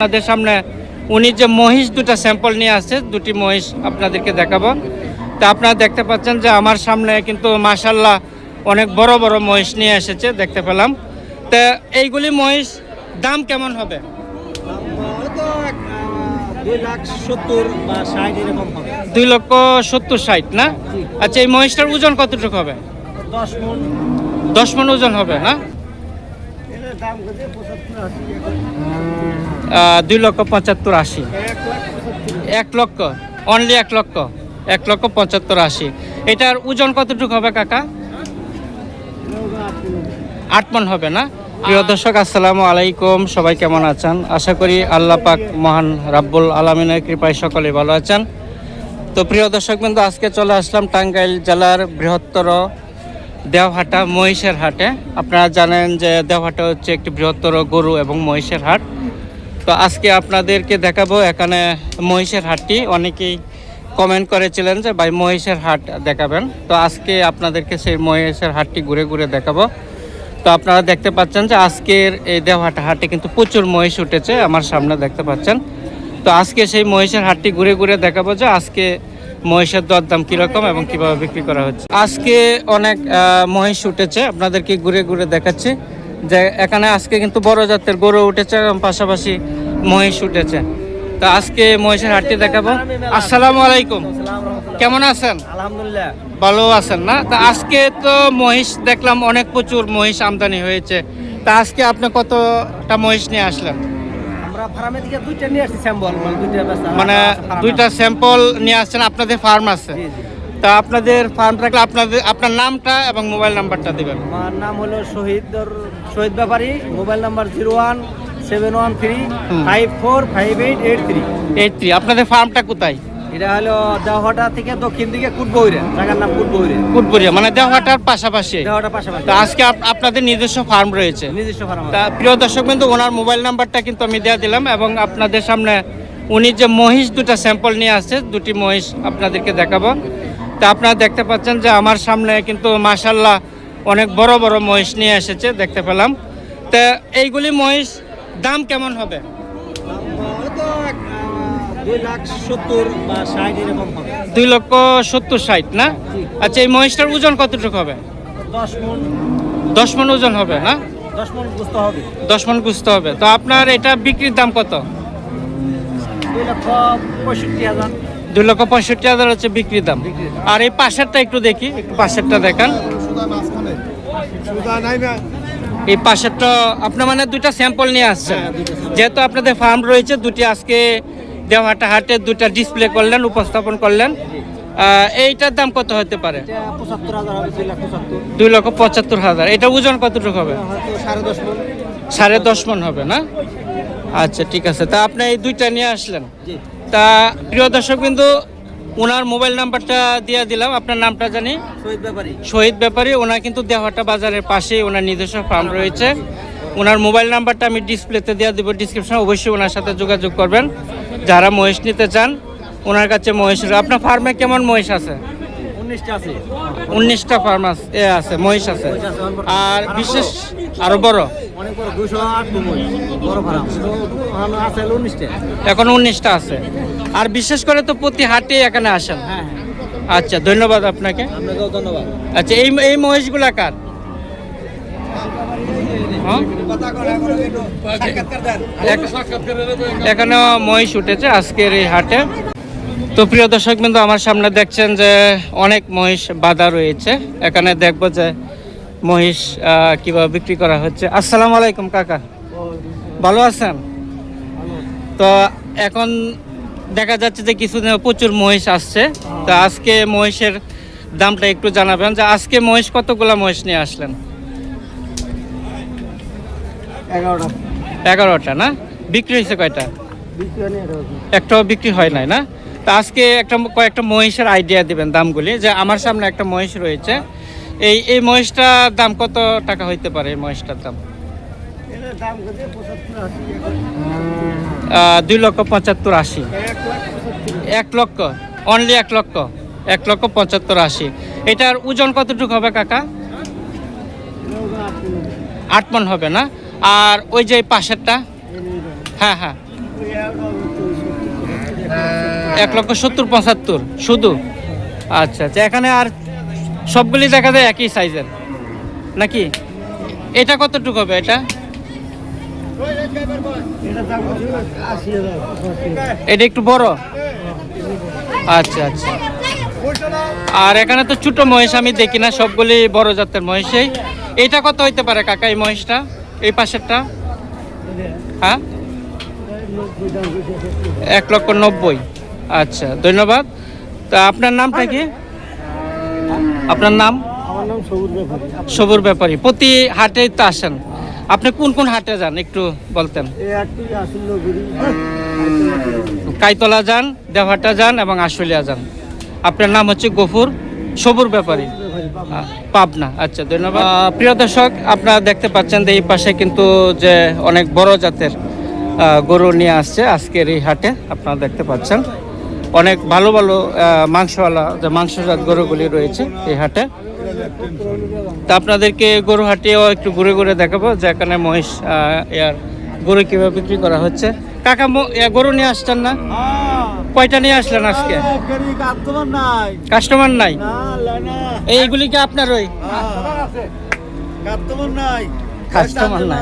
আপনাদের সামনে, উনি যে মহিষ দুটো স্যাম্পল নিয়ে আসছে, দুটি মহিষ আপনাদেরকে দেখাবো। তা আপনারা দেখতে পাচ্ছেন যে আমার সামনে কিন্তু মাশাল্লাহ অনেক বড় বড় মহিষ নিয়ে এসেছে, দেখতে পেলাম। তা এইগুলি মহিষ দাম কেমন হবে? দুই লক্ষ সত্তর ষাট, না? আচ্ছা এই মহিষটার ওজন কতটুকু হবে? দশ মন ওজন হবে, না? দুই লক্ষ পঁচাত্তর আশি। এক লক্ষ অনলি এক লক্ষ এক লক্ষ পঁচাত্তর আশি। এটার ওজন কতটুকু হবে কাকা? আট মন হবে না? প্রিয় দর্শক, আসসালামু আলাইকুম। সবাই কেমন আছেন? আশা করি আল্লাহ পাক মহান রাব্বুল আলমিনের কৃপায় সকলে ভালো আছেন। তো প্রিয় দর্শক বিন্দু আজকে চলে আসলাম টাঙ্গাইল জেলার বৃহত্তর দেওহাটা মহিষের হাটে। আপনারা জানেন যে দেওহাটা হচ্ছে একটি বৃহত্তর গরু এবং মহিষের হাট। তো আজকে আপনাদেরকে দেখাবো এখানে মহিষের হাটটি। অনেকেই কমেন্ট করেছিলেন যে, ভাই, মহিষের হাট দেখাবেন। তো আজকে আপনাদেরকে সেই মহিষের হাটটি ঘুরে ঘুরে দেখাবো। তো আপনারা দেখতে পাচ্ছেন যে, আজকের এই দেওহাটা হাটে কিন্তু প্রচুর মহিষ উঠেছে, আমার সামনে দেখতে পাচ্ছেন। তো আজকে সেই মহিষের হাটটি ঘুরে ঘুরে দেখাবো যে, আজকে মহিষের দরদাম কীরকম এবং কীভাবে বিক্রি করা হচ্ছে। আজকে অনেক মহিষ উঠেছে, আপনাদেরকে ঘুরে ঘুরে দেখাচ্ছি। যে, এখানে আজকে কিন্তু বড় জাতের গরু উঠেছে, এবং পাশাপাশি মহিষ উঠেছে। তো আজকে মহিষের হাটটি দেখাবো। আসসালামু আলাইকুম। কেমন আছেন? আলহামদুলিল্লাহ। ভালো আছেন না? তা আজকে তো মহিষ দেখলাম অনেক প্রচুর মহিষ আমদানি হয়েছে। তা আজকে আপনি কতটা মহিষ নিয়ে আসলেন? মানে দুইটা বেচা মানে স্যাম্পল নিয়ে আসছেন আপনাদের ফার্ম আছে। তা আপনাদের ফার্ম থাকলে আপনাদের আপনার নামটা এবং মোবাইল নাম্বারটা দেবেন। আমার নাম হলো Shahid Shahid Bepari mobile number zero one seven one three five four five eight eight three eight three আপনাদের ফার্মটা কোথায়? এটা হলো দেওহাটা থেকে দক্ষিণ দিকে কুটবইরে জায়গার নাম কুটবইরে কুটবুরিয়া মানে দেওয়াটার পাশাপাশি। দেওহাটা পাশাপাশি। তা আজকে আপনাদের নিজস্ব ফার্ম রয়েছে। নিজস্ব ফার্ম তা প্রিয় দর্শক বিন্দু ওনার মোবাইল নাম্বারটা কিন্তু আমি দেওয়া দিলাম এবং আপনাদের সামনে উনি যে মহিষ দুটো স্যাম্পল নিয়ে আসছে দুটি মহিষ আপনাদেরকে দেখাবো। তা আপনারা দেখতে পাচ্ছেন যে আমার সামনে কিন্তু মাশাল্লাহ অনেক বড় বড় মহিষ নিয়ে এসেছে দেখতে পেলাম। তা এইগুলি মহিষ দাম কেমন হবে? দুই লক্ষ সত্তর ষাট না? আচ্ছা এই মহিষটার ওজন কতটুকু হবে? দশ মন। ওজন হবে না? দশ মন বুঝতে হবে। তো আপনার এটা বিক্রির দাম কত? দুই লক্ষ পঁয়ষট্টি হাজার। হচ্ছে বিক্রির দাম। বিক্রির দাম। আর এই পাশেরটা একটু দেখি একটু পাশেরটা দেখান। এই পাশেরটা আপনার মানে দুইটা স্যাম্পল নিয়ে আসছেন। হ্যাঁ। যেহেতু আপনাদের ফার্ম রয়েছে দুটি আজকে দেওয়াটা হাটে দুইটা ডিসপ্লে করলেন উপস্থাপন করলেন। এইটার দাম কত হতে পারে? দুই লক্ষ পঁচাত্তর হাজার। এটা ওজন কতটুকু হবে? সাড়ে দশ মন। হবে না? আচ্ছা ঠিক আছে। তা আপনি এই দুইটা নিয়ে আসলেন। তা প্রিয় দর্শক বিন্দু ওনার মোবাইল নাম্বারটা দিয়ে দিলাম আপনার নামটা জানি? শহীদ ব্যাপারী। শহীদ ব্যাপারী ওনার কিন্তু দেওয়াটা বাজারের পাশে ওনার নিজস্ব ফার্ম রয়েছে। ওনার মোবাইল নাম্বারটা আমি ডিসপ্লেতে দেওয়া দেবো ডিসক্রিপশনে অবশ্যই ওনার সাথে যোগাযোগ করবেন। যারা মহেশ নিতে চান ওনার কাছে মহেশ আপনার ফার্মে কেমন মহেশ আছে? উনিশটা আছে। উনিশটা ফার্ম আছে এ আছে মহিষ আছে। আর বিশেষ আরও বড়? এখন উনিশটা আছে। আর বিশেষ করে তো প্রতি হাটে এখানে আসেন? হ্যাঁ হ্যাঁ। আচ্ছা ধন্যবাদ আপনাকে। ধন্যবাদ। আচ্ছা এই এই মহিষগুলা কার? হ্যাঁ? এখানে মহিষ উঠেছে আজকের এই হাটে। তো প্রিয় দর্শক বিন্দু আমার সামনে দেখছেন যে অনেক মহিষ বাধা রয়েছে। এখানে দেখব যে মহিষ কীভাবে বিক্রি করা হচ্ছে। আসসালামু আলাইকুম কাকা। ভালো আছেন? তো এখন দেখা যাচ্ছে যে কিছুদিন প্রচুর মহিষ আসছে। তো আজকে মহিষের দামটা একটু জানাবেন যে আজকে মহিষ কতগুলা মহিষ নিয়ে আসলেন? এগারোটা। এগারোটা না? বিক্রি হয়েছে কয়টা। একটাও বিক্রি হয় নাই না? তা আজকে একটা কয়েকটা মহিষের আইডিয়া দিবেন দামগুলি যে আমার সামনে একটা মহিষ রয়েছে। এই এই মহিষটার দাম কত টাকা হইতে পারে এই মহিষটার দাম? দুই লক্ষ পঁচাত্তর আশি। এক এক লক্ষ? অনলি এক লক্ষ? এক লক্ষ পঁচাত্তর আশি। এটার ওজন কতটুকু হবে কাকা? আট মন হবে না? আর ওই যে পাশেরটা? হ্যাঁ হ্যাঁ। এক লক্ষ সত্তর, পঁচাত্তর, শুধু? আচ্ছা আচ্ছা এখানে আর সবগুলি দেখা যায় একই সাইজের, নাকি? এটা কতটুকু হবে এটা? এটা একটু বড়? আচ্ছা আচ্ছা। আর এখানে তো ছোট মহিষ, আমি দেখি না, সবগুলি বড় জাতের মহিষই। এটা কত হইতে পারে কাকা এই মহিষটা? এই পাশেরটা? হ্যাঁ? এক লক্ষ নব্বই। আচ্ছা ধন্যবাদ। তা আপনার নামটা কি? আপনার নাম? আমার নাম সবুজ ব্যাপারী। সবুর ব্যাপারী। প্রতি হাটে তো আসেন। আপনি কোন কোন হাটে যান একটু বলতেন? কাইতলা যান দেওহাটা যান এবং আশুলিয়া যান। আপনার নাম হচ্ছে গফুর সবুর ব্যাপারী। পাবনা। আচ্ছা ধন্যবাদ। প্রিয় দর্শক আপনারা দেখতে পাচ্ছেন যে এই পাশে কিন্তু যে অনেক বড় জাতের গরু নিয়ে আসছে আজকের এই হাটে আপনারা দেখতে পাচ্ছেন। অনেক ভালো ভালো মাংসওয়ালা যে মাংসজাত গরুগুলি রয়েছে এই হাটে। তা আপনাদেরকে গরু হাটেও একটু ঘুরে ঘুরে দেখাবো যে এখানে মহিষ ইয়ার গরু কীভাবে বিক্রি করা হচ্ছে। কাকা গরু নিয়ে আসছেন না? কয়টা নিয়ে আসলেন আজকে? কাস্টমার নাই? এইগুলি কি আপনার ওই? কাস্টমার নাই।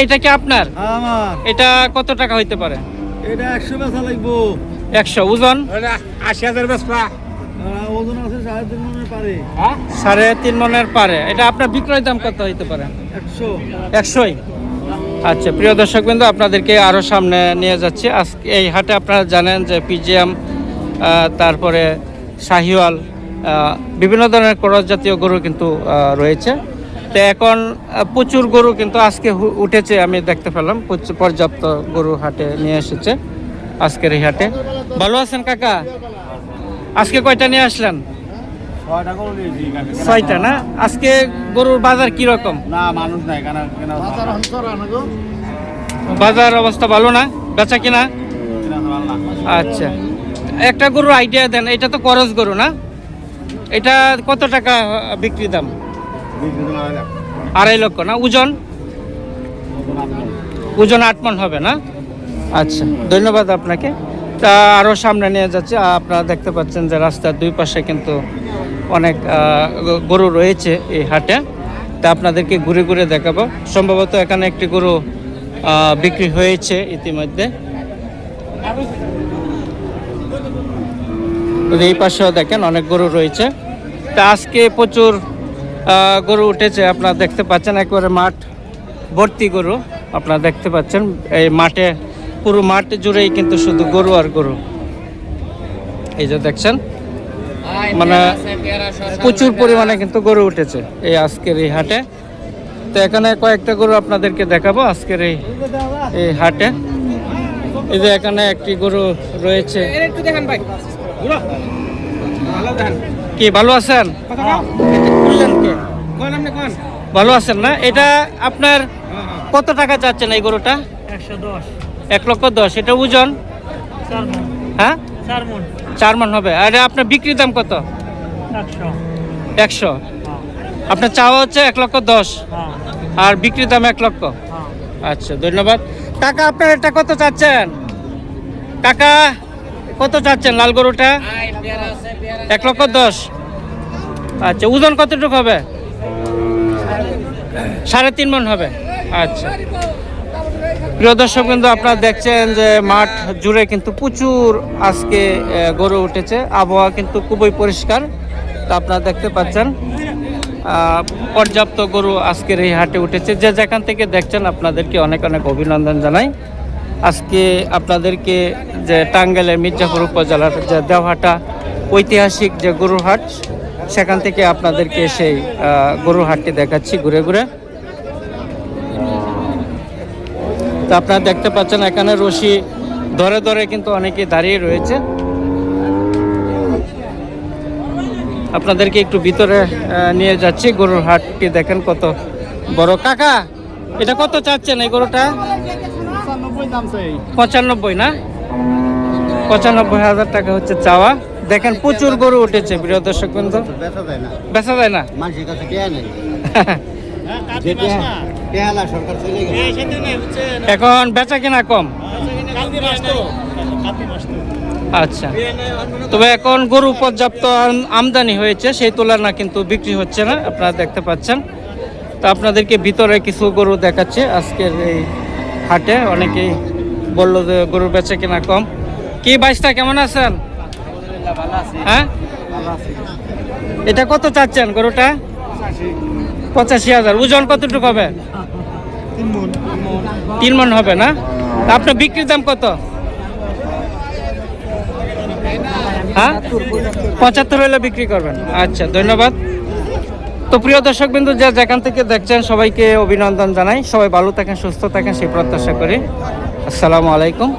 এইটা কি আপনার? এটা কত টাকা হইতে পারে? এটা একশো বেচা লাগবো। একশো ওজন? আশি হাজার বেচবা। ওজন আছে সাড়ে তিন মনে পারে। সাড়ে তিন মনের পারে। এটা আপনার বিক্রয় দাম কত হইতে পারে? একশো। একশোই? আচ্ছা প্রিয় দর্শক বিন্দু আপনাদেরকে আরও সামনে নিয়ে যাচ্ছি। আজকে এই হাটে আপনারা জানেন যে পিজিএম তারপরে শাহিওয়াল বিভিন্ন ধরনের করজ জাতীয় গরু কিন্তু রয়েছে। তো এখন প্রচুর গরু কিন্তু আজকে উঠেছে আমি দেখতে পেলাম। পর্যাপ্ত গরু হাটে নিয়ে এসেছে। আজকের এই হাটে। ভালো আছেন কাকা? আজকে কয়টা নিয়ে আসলেন? ছয়টা না? আজকে গরুর বাজার কি রকম না মানুষ নাই কেন কেন বাজার অবস্থা ভালো না? বেচা কিনা? আচ্ছা। একটা গরুর আইডিয়া দেন এটা তো করজ গরু না? এটা কত টাকা বিক্রি দাম? আড়াই লক্ষ না? ওজন? ওজন আট মন হবে না? আচ্ছা ধন্যবাদ আপনাকে। তা আরও সামনে নিয়ে যাচ্ছে, আপনারা দেখতে পাচ্ছেন যে রাস্তার দুই পাশে কিন্তু অনেক গরু রয়েছে এই হাটে। তা আপনাদেরকে ঘুরে ঘুরে দেখাবো। সম্ভবত এখানে একটি গরু বিক্রি হয়েছে ইতিমধ্যে। এই পাশেও দেখেন অনেক গরু রয়েছে। তা আজকে প্রচুর গরু উঠেছে, আপনারা দেখতে পাচ্ছেন, একবারে মাঠ ভর্তি গরু, আপনারা দেখতে পাচ্ছেন। এই মাঠে পুরো মাঠ জুড়েই কিন্তু শুধু গরু আর গরু। এই যে দেখছেন মানে প্রচুর পরিমাণে কিন্তু গরু উঠেছে এই আজকের এই হাটে। তো এখানে কয়েকটা গরু আপনাদেরকে দেখাবো আজকের এই এই হাটে। এই যে এখানে একটি গরু রয়েছে। কি, ভালো আছেন? ভালো আছেন না? এটা আপনার কত টাকা চাচ্ছেন এই গরুটা? একশো দশ। এক লক্ষ দশ এটা ওজন? চার হ্যাঁ? চার মন হবে। আর আপনার বিক্রি দাম কত? একশো। একশো। আপনার চাওয়া হচ্ছে এক লক্ষ দশ। হ্যাঁ। আর বিক্রি দাম এক লক্ষ। হ্যাঁ। আচ্ছা ধন্যবাদ। কাকা আপনার এটা কত চাচ্ছেন? কাকা কত চাচ্ছেন লাল গরুটা? এক লক্ষ দশ। আচ্ছা ওজন কতটুকু হবে? সাড়ে তিন মন হবে। আচ্ছা। প্রিয় দর্শক কিন্তু আপনারা দেখছেন যে মাঠ জুড়ে কিন্তু প্রচুর আজকে গরু উঠেছে। আবহাওয়া কিন্তু খুবই পরিষ্কার, তা আপনারা দেখতে পাচ্ছেন। পর্যাপ্ত গরু আজকের এই হাটে উঠেছে। যে যেখান থেকে দেখছেন, আপনাদেরকে অনেক অনেক অভিনন্দন জানাই। আজকে আপনাদেরকে যে টাঙ্গাইলের মির্জাপুর উপজেলার যে দেওহাটা ঐতিহাসিক যে গরুর হাট, সেখান থেকে আপনাদেরকে সেই গরুর হাটটি দেখাচ্ছি ঘুরে ঘুরে। তো আপনারা দেখতে পাচ্ছেন এখানে রশি ধরে ধরে কিন্তু অনেকে দাঁড়িয়ে রয়েছে। আপনাদেরকে একটু ভিতরে নিয়ে যাচ্ছি। গরুর হাটটি দেখেন কত বড়। কাকা এটা কত চাচ্ছেন এই গরুটা? পঁচানব্বই না? পঁচানব্বই হাজার টাকা হচ্ছে চাওয়া। দেখেন প্রচুর গরু উঠেছে প্রিয় দর্শক বন্ধু। বেচা যায় না। বেচা যায় না? মানুষের কাছে এখন বেচা কিনা কম? আচ্ছা। তবে এখন গরু পর্যাপ্ত আম- আমদানি হয়েছে সেই তুলনা কিন্তু বিক্রি হচ্ছে না আপনারা দেখতে পাচ্ছেন। তো আপনাদেরকে ভিতরে কিছু গরু দেখাচ্ছে আজকের এই হাটে অনেকেই বলল যে গরুর বেচে কিনা কম। কি বাইশটা কেমন আছেন? হ্যাঁ? এটা কত চাচ্ছেন গরুটা? পঁচাশি হাজার। ওজন কতটুকু হবে? তিন মন হবে না? আপনার বিক্রির দাম কত? হ্যাঁ? পঁচাত্তর হলে বিক্রি করবেন। আচ্ছা ধন্যবাদ। তো প্রিয় দর্শক বিন্দু যা যেখান থেকে দেখছেন সবাইকে অভিনন্দন জানাই। সবাই ভালো থাকেন সুস্থ থাকেন সেই প্রত্যাশা করি। আসসালামু আলাইকুম।